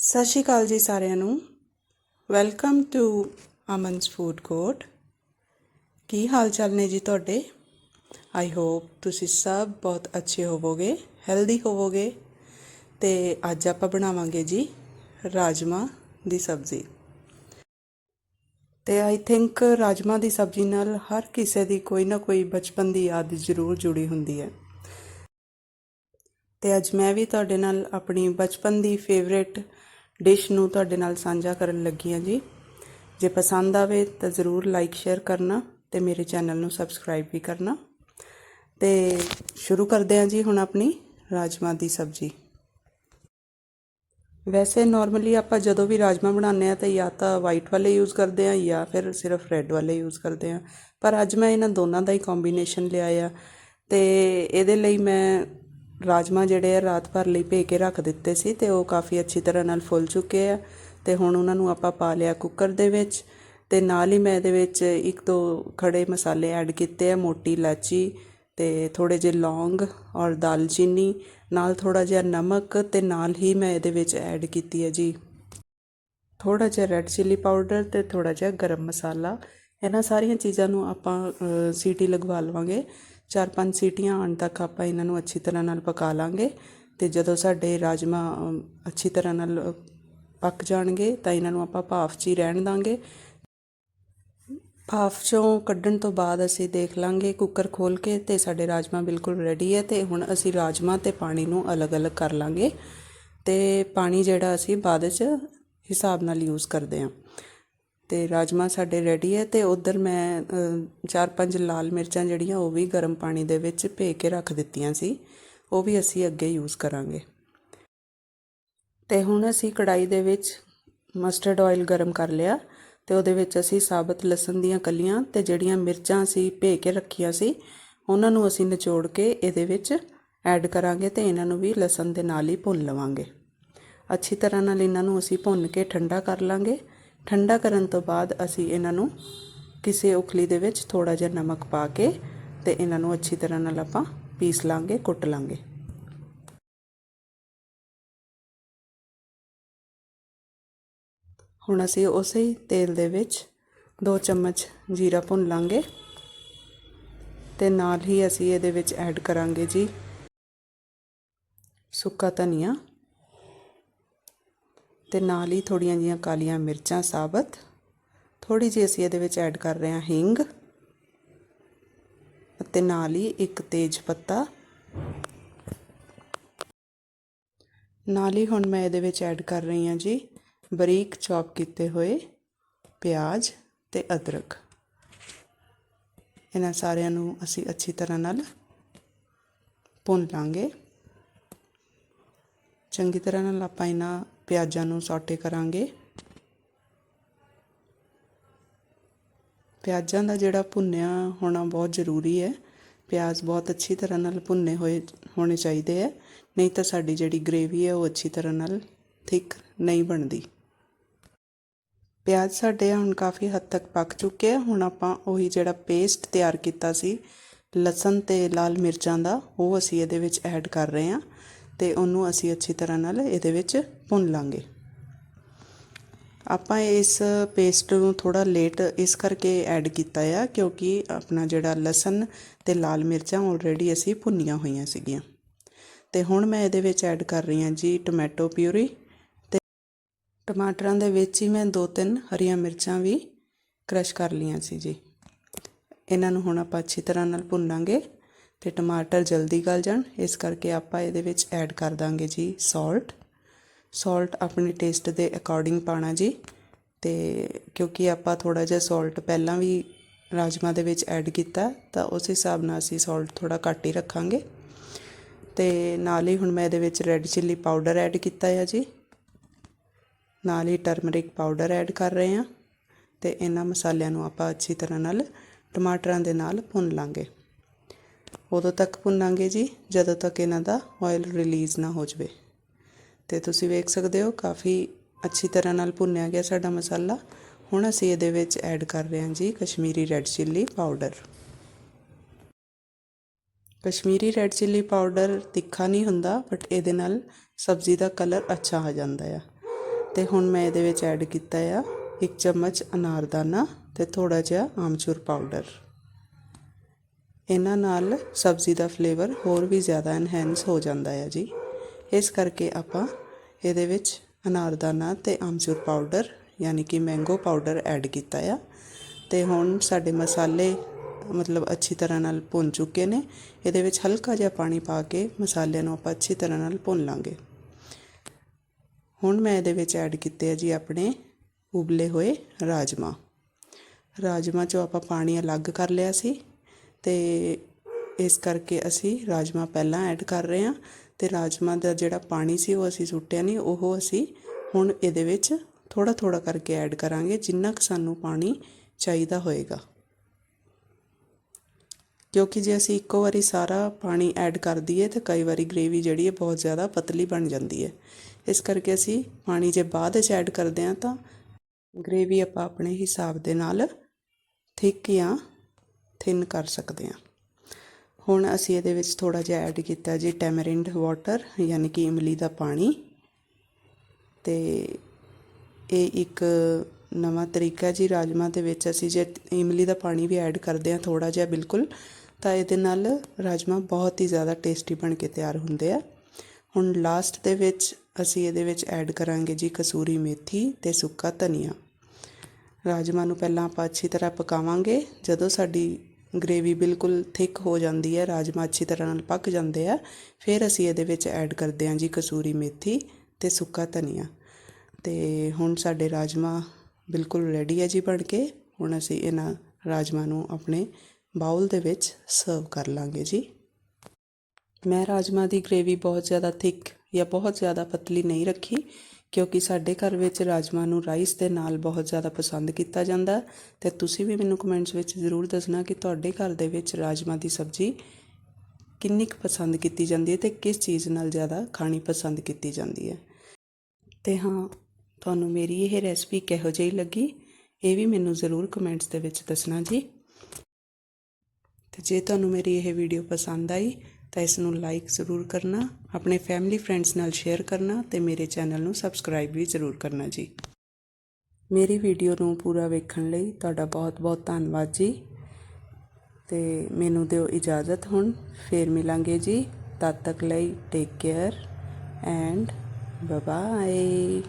ਸਤਿ ਸ਼੍ਰੀ ਅਕਾਲ ਜੀ ਸਾਰਿਆਂ ਨੂੰ। Welcome to Aman's food court ਕੀ ਹਾਲ ਚਾਲ ਨੇ ਜੀ ਤੁਹਾਡੇ? ਆਈ ਹੋਪ ਤੁਸੀਂ ਸਭ ਬਹੁਤ ਅੱਛੇ ਹੋਵੋਗੇ ਹੈਲਦੀ ਹੋਵੋਗੇ। ਤੇ ਅੱਜ ਆਪਾਂ ਬਣਾਵਾਂਗੇ ਜੀ ਰਾਜਮਾ ਦੀ ਸਬਜ਼ੀ। ਤੇ ਆਈ ਥਿੰਕ ਰਾਜਮਾ ਦੀ ਸਬਜ਼ੀ ਨਾਲ ਹਰ ਕਿਸੇ ਦੀ ਕੋਈ ਨਾ ਕੋਈ ਬਚਪਨ ਦੀ ਯਾਦ ਜ਼ਰੂਰ ਜੁੜੀ ਹੁੰਦੀ ਹੈ। ਤੇ ਅੱਜ ਮੈਂ ਵੀ ਤੁਹਾਡੇ ਨਾਲ ਆਪਣੀ ਬਚਪਨ ਦੀ ਫੇਵਰੇਟ ਡਿਸ਼ ਨੂੰ ਤੁਹਾਡੇ ਨਾਲ ਸਾਂਝਾ ਕਰਨ ਲੱਗੀ ਹਾਂ ਜੀ। ਜੇ ਪਸੰਦ ਆਵੇ ਤਾਂ ਜ਼ਰੂਰ ਲਾਈਕ ਸ਼ੇਅਰ ਕਰਨਾ ਤੇ ਮੇਰੇ ਚੈਨਲ ਨੂੰ ਸਬਸਕ੍ਰਾਈਬ ਵੀ ਕਰਨਾ। ਤੇ ਸ਼ੁਰੂ ਕਰਦੇ ਹਾਂ ਜੀ ਹੁਣ ਆਪਣੀ ਰਾਜਮਾ ਦੀ ਸਬਜ਼ੀ। ਵੈਸੇ ਨਾਰਮਲੀ ਆਪਾਂ ਜਦੋਂ ਵੀ ਰਾਜਮਾ ਬਣਾਉਂਦੇ ਆ ਤਾਂ ਜਾਂ ਤਾਂ ਵਾਈਟ ਵਾਲੇ ਯੂਜ਼ ਕਰਦੇ ਆ ਜਾਂ ਫਿਰ ਸਿਰਫ ਰੈੱਡ ਵਾਲੇ ਯੂਜ਼ ਕਰਦੇ ਆ ਪਰ ਅੱਜ ਮੈਂ ਇਹਨਾਂ ਦੋਨਾਂ ਦਾ ਹੀ ਕੰਬੀਨੇਸ਼ਨ ਲਿਆ ਆ ਤੇ ਇਹਦੇ ਲਈ ਮੈਂ ਰਾਜਮਾ ਜਿਹੜੇ ਆ ਰਾਤ ਭਰ ਲਈ ਭੇ ਕੇ ਰੱਖ ਦਿੱਤੇ ਸੀ ਤੇ ਉਹ ਕਾਫੀ ਅੱਛੀ ਤਰ੍ਹਾਂ ਨਾਲ ਫੁੱਲ ਚੁੱਕੇ ਆ ਤੇ ਹੁਣ ਉਹਨਾਂ ਨੂੰ ਆਪਾਂ ਪਾ ਲਿਆ ਕੁੱਕਰ ਦੇ ਵਿੱਚ ਤੇ ਨਾਲ ਹੀ ਮੈਂ ਇਹਦੇ ਵਿੱਚ ਇੱਕ ਦੋ ਖੜੇ ਮਸਾਲੇ ਐਡ ਕੀਤੇ ਆ, ਮੋਟੀ ਇਲਾਚੀ ਤੇ ਥੋੜੇ ਜਿਹੇ ਲੌਂਗ ਔਰ ਦਾਲਚੀਨੀ, ਨਾਲ ਥੋੜਾ ਜਿਹਾ ਨਮਕ ਤੇ ਨਾਲ ਹੀ ਮੈਂ ਇਹਦੇ ਵਿੱਚ ਐਡ ਕੀਤੀ ਹੈ ਜੀ। ਥੋੜਾ ਜਿਹਾ ਰੈੱਡ ਚਿੱਲੀ ਪਾਊਡਰ ਤੇ ਥੋੜਾ ਜਿਹਾ ਗਰਮ ਮਸਾਲਾ। ਇਹਨਾਂ ਸਾਰੀਆਂ ਚੀਜ਼ਾਂ ਨੂੰ ਆਪਾਂ ਸੀਟੀ ਲਗਵਾ ਲਵਾਂਗੇ ਚਾਰ ਪੰਜ ਸੀਟੀਆਂ ਆਉਣ ਤੱਕ ਆਪਾਂ ਇਹਨਾਂ ਨੂੰ ਅੱਛੀ ਤਰ੍ਹਾਂ ਨਾਲ ਪਕਾ ਲਾਂਗੇ ਤੇ ਜਦੋਂ ਸਾਡੇ ਰਾਜਮਾ ਅੱਛੀ ਤਰ੍ਹਾਂ ਨਾਲ ਪੱਕ ਜਾਣਗੇ ਤਾਂ ਇਹਨਾਂ ਨੂੰ ਆਪਾਂ ਭਾਫ 'ਚ ਹੀ ਰਹਿਣ ਦਾਂਗੇ। ਭਾਫ ਚੋਂ ਕੱਢਣ ਤੋਂ ਬਾਅਦ ਅਸੀਂ ਦੇਖ ਲਾਂਗੇ ਕੁੱਕਰ ਖੋਲ ਕੇ ਤੇ ਸਾਡੇ ਰਾਜਮਾ ਬਿਲਕੁਲ ਰੈਡੀ ਹੈ ਤੇ ਹੁਣ ਅਸੀਂ ਰਾਜਮਾ ਤੇ ਪਾਣੀ ਨੂੰ ਅਲੱਗ-ਅਲੱਗ ਕਰ ਲਾਂਗੇ ਤੇ ਪਾਣੀ ਜਿਹੜਾ ਅਸੀਂ ਬਾਅਦ 'ਚ ਹਿਸਾਬ ਨਾਲ ਯੂਜ਼ ਕਰਦੇ ਹਾਂ। ਅਤੇ ਰਾਜਮਾ ਸਾਡੇ ਰੈਡੀ ਹੈ ਅਤੇ ਉੱਧਰ ਮੈਂ ਚਾਰ ਪੰਜ ਲਾਲ ਮਿਰਚਾਂ ਜਿਹੜੀਆਂ ਉਹ ਵੀ ਗਰਮ ਪਾਣੀ ਦੇ ਵਿੱਚ ਭੇ ਕੇ ਰੱਖ ਦਿੱਤੀਆਂ ਸੀ। ਉਹ ਵੀ ਅਸੀਂ ਅੱਗੇ ਯੂਜ਼ ਕਰਾਂਗੇ। ਤੇ ਹੁਣ ਅਸੀਂ ਕੜਾਈ ਦੇ ਵਿੱਚ ਮਸਟਰਡ ਆਇਲ ਗਰਮ ਕਰ ਲਿਆ ਤੇ ਉਹਦੇ ਵਿੱਚ ਅਸੀਂ ਸਾਬਤ ਲਸਣ ਦੀਆਂ ਕਲੀਆਂ ਤੇ ਜਿਹੜੀਆਂ ਮਿਰਚਾਂ ਅਸੀਂ ਭੇ ਕੇ ਰੱਖੀਆਂ ਸੀ, ਉਹਨਾਂ ਨੂੰ ਅਸੀਂ ਨਿਚੋੜ ਕੇ ਇਹਦੇ ਵਿੱਚ ਐਡ ਕਰਾਂਗੇ ਤੇ ਇਹਨਾਂ ਨੂੰ ਵੀ ਲਸਣ ਦੇ ਨਾਲ ਹੀ ਭੁੰਨ ਲਵਾਂਗੇ। ਅੱਛੀ ਤਰ੍ਹਾਂ ਨਾਲ ਇਹਨਾਂ ਨੂੰ ਅਸੀਂ ਭੁੰਨ ਕੇ ਠੰਡਾ ਕਰ ਲਾਂਗੇ ਠੰਡਾ ਕਰਨ ਤੋਂ ਬਾਅਦ ਅਸੀਂ ਇਹਨਾਂ ਨੂੰ ਕਿਸੇ ਉਖਲੀ ਦੇ ਵਿੱਚ ਥੋੜਾ ਜਿਹਾ ਨਮਕ ਪਾ ਕੇ ਤੇ ਇਹਨਾਂ ਨੂੰ ਅੱਛੀ ਤਰ੍ਹਾਂ ਨਾਲ ਆਪਾਂ ਪੀਸ ਲਾਂਗੇ, ਕੁੱਟ ਲਾਂਗੇ। ਹੁਣ ਅਸੀਂ ਉਸੇ ਹੀ ਤੇਲ ਦੇ ਵਿੱਚ 2 ਚਮਚ ਜੀਰਾ ਭੁੰਨ ਲਾਂਗੇ ਤੇ ਨਾਲ ਹੀ ਅਸੀਂ ਇਹਦੇ ਵਿੱਚ ਐਡ ਕਰਾਂਗੇ ਜੀ ਸੁੱਕਾ ਧਨੀਆ। ਤੇ ਨਾਲ ਹੀ ਥੋੜੀਆਂ ਜੀਆਂ ਕਾਲੀਆਂ ਮਿਰਚਾਂ, ਸਾਬਤ। ਥੋੜੀ ਜਿਹੀ ਅਸੀਂ ਇਹਦੇ ਵਿੱਚ ਐਡ ਕਰ ਰਹੇ ਹਾਂ ਹਿੰਗ ਅਤੇ ਨਾਲ ਹੀ ਇੱਕ ਤੇਜ ਪੱਤਾ। ਨਾਲ ਹੀ ਹੁਣ ਮੈਂ ਇਹਦੇ ਵਿੱਚ ਐਡ ਕਰ ਰਹੀ ਹਾਂ ਜੀ ਬਰੀਕ ਚੌਪ ਕੀਤੇ ਹੋਏ ਪਿਆਜ਼ ਤੇ ਅਦਰਕ। ਇਹਨਾਂ ਸਾਰਿਆਂ ਨੂੰ ਅਸੀਂ ਅੱਛੀ ਤਰ੍ਹਾਂ ਨਾਲ ਭੁੰਨ ਲਾਂਗੇ। ਚੰਗੀ ਤਰ੍ਹਾਂ ਨਾਲ ਆਪਾਂ ਇਹਨਾਂ ਪਿਆਜ਼ਾਂ ਨੂੰ ਸੌਟੇ ਕਰਾਂਗੇ। ਪਿਆਜ਼ਾਂ ਦਾ ਜਿਹੜਾ ਭੁੰਨਿਆ ਹੋਣਾ ਬਹੁਤ ਜ਼ਰੂਰੀ ਹੈ। ਪਿਆਜ਼ ਬਹੁਤ ਅੱਛੀ ਤਰ੍ਹਾਂ ਨਾਲ ਭੁੰਨੇ ਹੋਏ ਹੋਣੇ ਚਾਹੀਦੇ ਹੈ। ਨਹੀਂ ਤਾਂ ਸਾਡੀ ਜਿਹੜੀ ਗ੍ਰੇਵੀ ਹੈ ਉਹ ਅੱਛੀ ਤਰ੍ਹਾਂ ਨਾਲ ਥਿਕ ਨਹੀਂ ਬਣਦੀ। ਪਿਆਜ਼ ਸਾਡੇ ਹੁਣ ਕਾਫੀ ਹੱਦ ਤੱਕ ਪੱਕ ਚੁੱਕੇ ਆ ਹੁਣ ਆਪਾਂ ਉਹੀ ਜਿਹੜਾ ਪੇਸਟ ਤਿਆਰ ਕੀਤਾ ਸੀ, ਲਸਣ ਤੇ ਲਾਲ ਮਿਰਚਾਂ ਦਾ, ਉਹ ਅਸੀਂ ਇਹਦੇ ਵਿੱਚ ਐਡ ਕਰ ਰਹੇ ਹਾਂ। ਤੇ ਉਹਨੂੰ ਅਸੀਂ ਅੱਛੀ ਤਰ੍ਹਾਂ ਨਾਲ ਇਹਦੇ ਵਿੱਚ ਭੁੰਨ ਲਾਂਗੇ। ਆਪਾਂ ਇਸ ਪੇਸਟ ਨੂੰ ਥੋੜਾ ਲੇਟ ਇਸ ਕਰਕੇ ਐਡ ਕੀਤਾ ਆ ਕਿਉਂਕਿ ਆਪਣਾ ਜਿਹੜਾ ਲਸਣ ਤੇ ਲਾਲ ਮਿਰਚਾਂ ਆਲਰੇਡੀ ਅਸੀਂ ਭੁੰਨੀਆਂ ਹੋਈਆਂ ਸੀਗੀਆਂ। ਤੇ ਹੁਣ ਮੈਂ ਇਹਦੇ ਵਿੱਚ ਐਡ ਕਰ ਰਹੀ ਹਾਂ ਜੀ ਟੋਮੈਟੋ ਪਿਊਰੀ ਤੇ ਟਮਾਟਰਾਂ ਦੇ ਵਿੱਚ ਹੀ ਮੈਂ ਦੋ ਤਿੰਨ ਹਰੀਆਂ ਮਿਰਚਾਂ ਵੀ ਕ੍ਰਸ਼ ਕਰ ਲਈਆਂ ਸੀ ਜੀ। ਇਹਨਾਂ ਨੂੰ ਹੁਣ ਆਪਾਂ ਅੱਛੀ ਤਰ੍ਹਾਂ ਨਾਲ ਭੁੰਨਾਂਗੇ। ਤੇ ਟਮਾਟਰ ਜਲਦੀ ਗਲ ਜਾਣ। ਇਸ ਕਰਕੇ ਆਪਾਂ ਇਹਦੇ ਵਿੱਚ ਐਡ ਕਰ ਦਾਂਗੇ ਜੀ ਸਾਲਟ ਸਾਲਟ ਆਪਣੇ ਟੇਸਟ ਦੇ ਅਕੋਰਡਿੰਗ ਪਾਣਾ ਜੀ। ਤੇ ਕਿਉਂਕਿ ਆਪਾਂ ਥੋੜਾ ਜਿਹਾ ਸਾਲਟ ਪਹਿਲਾਂ ਵੀ ਰਾਜਮਾ ਦੇ ਵਿੱਚ ਐਡ ਕੀਤਾ, ਤਾਂ ਉਸ ਹਿਸਾਬ ਨਾਲ ਅਸੀਂ ਸਾਲਟ ਥੋੜਾ ਘੱਟ ਹੀ ਰੱਖਾਂਗੇ। ਤੇ ਨਾਲ ਹੀ ਹੁਣ ਮੈਂ ਇਹਦੇ ਵਿੱਚ ਰੈੱਡ ਚਿੱਲੀ ਪਾਊਡਰ ਐਡ ਕੀਤਾ ਹੈ ਜੀ। ਨਾਲ ਹੀ ਟਰਮਰਿਕ ਪਾਊਡਰ ਐਡ ਕਰ ਰਹੇ ਹਾਂ। ਤੇ ਇਹਨਾਂ ਮਸਾਲਿਆਂ ਨੂੰ ਆਪਾਂ ਅੱਛੀ ਤਰ੍ਹਾਂ ਨਾਲ ਟਮਾਟਰਾਂ ਦੇ ਨਾਲ ਭੁੰਨ ਲਾਂਗੇ। ਉਦੋਂ ਤੱਕ ਭੁੰਨਾਂਗੇ ਜੀ, ਜਦੋਂ ਤੱਕ ਇਹਨਾਂ ਦਾ ਆਇਲ ਰਿਲੀਜ਼ ਨਾ ਹੋ ਜਾਵੇ। ਤੇ ਤੁਸੀਂ ਵੇਖ ਸਕਦੇ ਹੋ, ਕਾਫੀ ਅੱਛੀ ਤਰ੍ਹਾਂ ਨਾਲ ਭੁੰਨਿਆ ਗਿਆ ਸਾਡਾ ਮਸਾਲਾ। ਹੁਣ ਅਸੀਂ ਇਹਦੇ ਵਿੱਚ ਐਡ ਕਰ ਰਹੇ ਹਾਂ ਜੀ Kashmiri red chilli powder Kashmiri red chilli powder ਤਿੱਖਾ ਨਹੀਂ ਹੁੰਦਾ ਬਟ ਇਹਦੇ ਨਾਲ ਸਬਜ਼ੀ ਦਾ ਕਲਰ ਅੱਛਾ ਆ ਜਾਂਦਾ ਆ। ਤੇ ਹੁਣ ਮੈਂ ਇਹਦੇ ਵਿੱਚ ਐਡ ਕੀਤਾ ਆ ਇੱਕ ਚਮਚ ਅਨਾਰਦਾਨਾ ਤੇ ਥੋੜਾ ਜਿਹਾ ਆਮਚੂਰ ਪਾਊਡਰ ਇਹਨਾਂ ਨਾਲ ਸਬਜ਼ੀ ਦਾ ਫਲੇਵਰ ਹੋਰ ਵੀ ਜ਼ਿਆਦਾ ਐਨਹੈਂਸ ਹੋ ਜਾਂਦਾ ਹੈ ਜੀ। ਇਸ ਕਰਕੇ ਆਪਾਂ ਇਹਦੇ ਵਿੱਚ ਅਨਾਰਦਾਨਾ ਤੇ ਆਮਚੂਰ ਪਾਊਡਰ ਯਾਨੀ ਕਿ ਮੈਂਗੋ ਪਾਊਡਰ ਐਡ ਕੀਤਾ ਆ। ਤੇ ਹੁਣ ਸਾਡੇ ਮਸਾਲੇ ਮਤਲਬ ਅੱਛੀ ਤਰ੍ਹਾਂ ਨਾਲ ਭੁੰਨ ਚੁੱਕੇ ਨੇ। ਇਹਦੇ ਵਿੱਚ ਹਲਕਾ ਜਿਹਾ ਪਾਣੀ ਪਾ ਕੇ ਮਸਾਲਿਆਂ ਨੂੰ ਆਪਾਂ ਅੱਛੀ ਤਰ੍ਹਾਂ ਨਾਲ ਭੁੰਨ ਲਾਂਗੇ। ਹੁਣ ਮੈਂ ਇਹਦੇ ਵਿੱਚ ਐਡ ਕੀਤੇ ਆ ਜੀ ਆਪਣੇ ਉਬਲੇ ਹੋਏ ਰਾਜਮਾ ਰਾਜਮਾ ਚੋਂ ਆਪਾਂ ਪਾਣੀ ਅਲੱਗ ਕਰ ਲਿਆ ਸੀ। ਅਤੇ ਇਸ ਕਰਕੇ ਅਸੀਂ ਰਾਜਮਾਂਹ ਪਹਿਲਾਂ ਐਡ ਕਰ ਰਹੇ ਹਾਂ ਅਤੇ ਰਾਜਮਾਂਹ ਦਾ ਜਿਹੜਾ ਪਾਣੀ ਸੀ ਉਹ ਅਸੀਂ ਸੁੱਟਿਆ ਨਹੀਂ, ਉਹ ਅਸੀਂ ਹੁਣ ਇਹਦੇ ਵਿੱਚ ਥੋੜ੍ਹਾ ਥੋੜ੍ਹਾ ਕਰਕੇ ਐਡ ਕਰਾਂਗੇ, ਜਿੰਨਾ ਕੁ ਸਾਨੂੰ ਪਾਣੀ ਚਾਹੀਦਾ ਹੋਏਗਾ। ਕਿਉਂਕਿ ਜੇ ਅਸੀਂ ਇੱਕੋ ਵਾਰੀ ਸਾਰਾ ਪਾਣੀ ਐਡ ਕਰ ਦਈਏ ਤਾਂ ਕਈ ਵਾਰੀ ਗ੍ਰੇਵੀ ਜਿਹੜੀ ਹੈ ਬਹੁਤ ਜ਼ਿਆਦਾ ਪਤਲੀ ਬਣ ਜਾਂਦੀ ਹੈ। ਇਸ ਕਰਕੇ ਅਸੀਂ ਪਾਣੀ ਜੇ ਬਾਅਦ ਵਿੱਚ ਐਡ ਕਰਦੇ ਹਾਂ ਤਾਂ ਗ੍ਰੇਵੀ ਆਪਾਂ ਆਪਣੇ ਹਿਸਾਬ ਦੇ ਨਾਲ ਥਿੱਕ ਜਾਂ ਥਿਨ ਕਰ ਸਕਦੇ ਹਾਂ। ਹੁਣ ਅਸੀਂ ਇਹਦੇ ਵਿੱਚ ਥੋੜਾ ਜਿਹਾ ਐਡ ਕੀਤਾ ਜੀ ਟੈਮਰਿੰਡ ਵਾਟਰ ਯਾਨੀ ਕਿ ਇਮਲੀ ਦਾ ਪਾਣੀ। ਤੇ ਇਹ ਇੱਕ ਨਵਾਂ ਤਰੀਕਾ ਜੀ ਰਾਜਮਾ ਦੇ ਵਿੱਚ ਅਸੀਂ ਜੇ ਇਮਲੀ ਦਾ ਪਾਣੀ ਵੀ ਐਡ ਕਰਦੇ ਹਾਂ ਥੋੜਾ ਜਿਹਾ ਬਿਲਕੁਲ, ਤਾਂ ਇਹਦੇ ਨਾਲ ਰਾਜਮਾ ਬਹੁਤ ਹੀ ਜ਼ਿਆਦਾ ਟੇਸਟੀ ਬਣ ਕੇ ਤਿਆਰ ਹੁੰਦੇ ਆ। ਹੁਣ ਲਾਸਟ ਦੇ ਵਿੱਚ ਅਸੀਂ ਇਹਦੇ ਵਿੱਚ ਐਡ ਕਰਾਂਗੇ ਜੀ ਕਸੂਰੀ ਮੇਥੀ ਤੇ ਸੁੱਕਾ ਧਨੀਆ। ਰਾਜਮਾ ਨੂੰ ਪਹਿਲਾਂ ਆਪਾਂ ਅੱਛੀ ਤਰ੍ਹਾਂ ਪਕਾਵਾਂਗੇ। ਜਦੋਂ ਸਾਡੀ ਗ੍ਰੇਵੀ ਬਿਲਕੁਲ ਥਿਕ ਹੋ ਜਾਂਦੀ ਹੈ ਰਾਜਮਾ ਅੱਛੀ ਤਰ੍ਹਾਂ ਨਾਲ ਪੱਕ ਜਾਂਦੇ ਆ। ਫਿਰ ਅਸੀਂ ਇਹਦੇ ਵਿੱਚ ਐਡ ਕਰਦੇ ਹਾਂ ਜੀ ਕਸੂਰੀ ਮੇਥੀ ਤੇ ਸੁੱਕਾ ਧਨੀਆ। ਤੇ ਹੁਣ ਸਾਡੇ ਰਾਜਮਾ ਬਿਲਕੁਲ ਰੈਡੀ ਹੈ ਜੀ ਬਣ ਕੇ। ਹੁਣ ਅਸੀਂ ਇਹਨਾਂ ਰਾਜਮਾ ਨੂੰ ਆਪਣੇ ਬਾਉਲ ਦੇ ਵਿੱਚ ਸਰਵ ਕਰ ਲਾਂਗੇ ਜੀ। ਮੈਂ ਰਾਜਮਾ ਦੀ ਗ੍ਰੇਵੀ ਬਹੁਤ ਜ਼ਿਆਦਾ ਥਿਕ ਜਾਂ ਬਹੁਤ ਜ਼ਿਆਦਾ ਪਤਲੀ ਨਹੀਂ ਰੱਖੀ। ਕਿਉਂਕਿ ਸਾਡੇ ਘਰ ਵਿੱਚ ਰਾਜਮਾ ਨੂੰ ਰਾਈਸ ਦੇ ਨਾਲ ਬਹੁਤ ਜ਼ਿਆਦਾ ਪਸੰਦ ਕੀਤਾ ਜਾਂਦਾ ਹੈ। ਤੇ ਤੁਸੀਂ ਵੀ ਮੈਨੂੰ ਕਮੈਂਟਸ ਵਿੱਚ ਜ਼ਰੂਰ ਦੱਸਣਾ ਕਿ ਤੁਹਾਡੇ ਘਰ ਦੇ ਵਿੱਚ ਰਾਜਮਾ ਦੀ ਸਬਜ਼ੀ ਕਿੰਨੀ ਕੁ ਪਸੰਦ ਕੀਤੀ ਜਾਂਦੀ ਹੈ ਤੇ ਕਿਸ ਚੀਜ਼ ਨਾਲ ਜ਼ਿਆਦਾ ਖਾਣੀ ਪਸੰਦ ਕੀਤੀ ਜਾਂਦੀ ਹੈ। ਤੇ ਹਾਂ, ਤੁਹਾਨੂੰ ਮੇਰੀ ਇਹ ਰੈਸਪੀ ਕਿਹੋ ਜਿਹੀ ਲੱਗੀ, ਇਹ ਵੀ ਮੈਨੂੰ ਜ਼ਰੂਰ ਕਮੈਂਟਸ ਦੇ ਵਿੱਚ ਦੱਸਣਾ ਜੀ। ਤੇ ਜੇ ਤੁਹਾਨੂੰ ਮੇਰੀ ਇਹ ਵੀਡੀਓ ਪਸੰਦ ਆਈ ਤਾਂ ਇਸ ਨੂੰ ਲਾਈਕ ਜ਼ਰੂਰ ਕਰਨਾ, ਆਪਣੇ ਫੈਮਿਲੀ ਫਰੈਂਡਸ ਨਾਲ ਸ਼ੇਅਰ ਕਰਨਾ ਤੇ ਮੇਰੇ ਚੈਨਲ ਨੂੰ ਸਬਸਕ੍ਰਾਈਬ ਵੀ ਜ਼ਰੂਰ ਕਰਨਾ ਜੀ। ਮੇਰੀ ਵੀਡੀਓ ਨੂੰ ਪੂਰਾ ਵੇਖਣ ਲਈ ਤੁਹਾਡਾ ਬਹੁਤ-ਬਹੁਤ ਧੰਨਵਾਦ ਜੀ। ਤੇ ਮੈਨੂੰ ਦਿਓ ਇਜਾਜ਼ਤ ਹੁਣ, ਫੇਰ ਮਿਲਾਂਗੇ ਜੀ। ਤਦ ਤੱਕ ਲਈ ਟੇਕ ਕੇਅਰ ਐਂਡ ਬਾਏ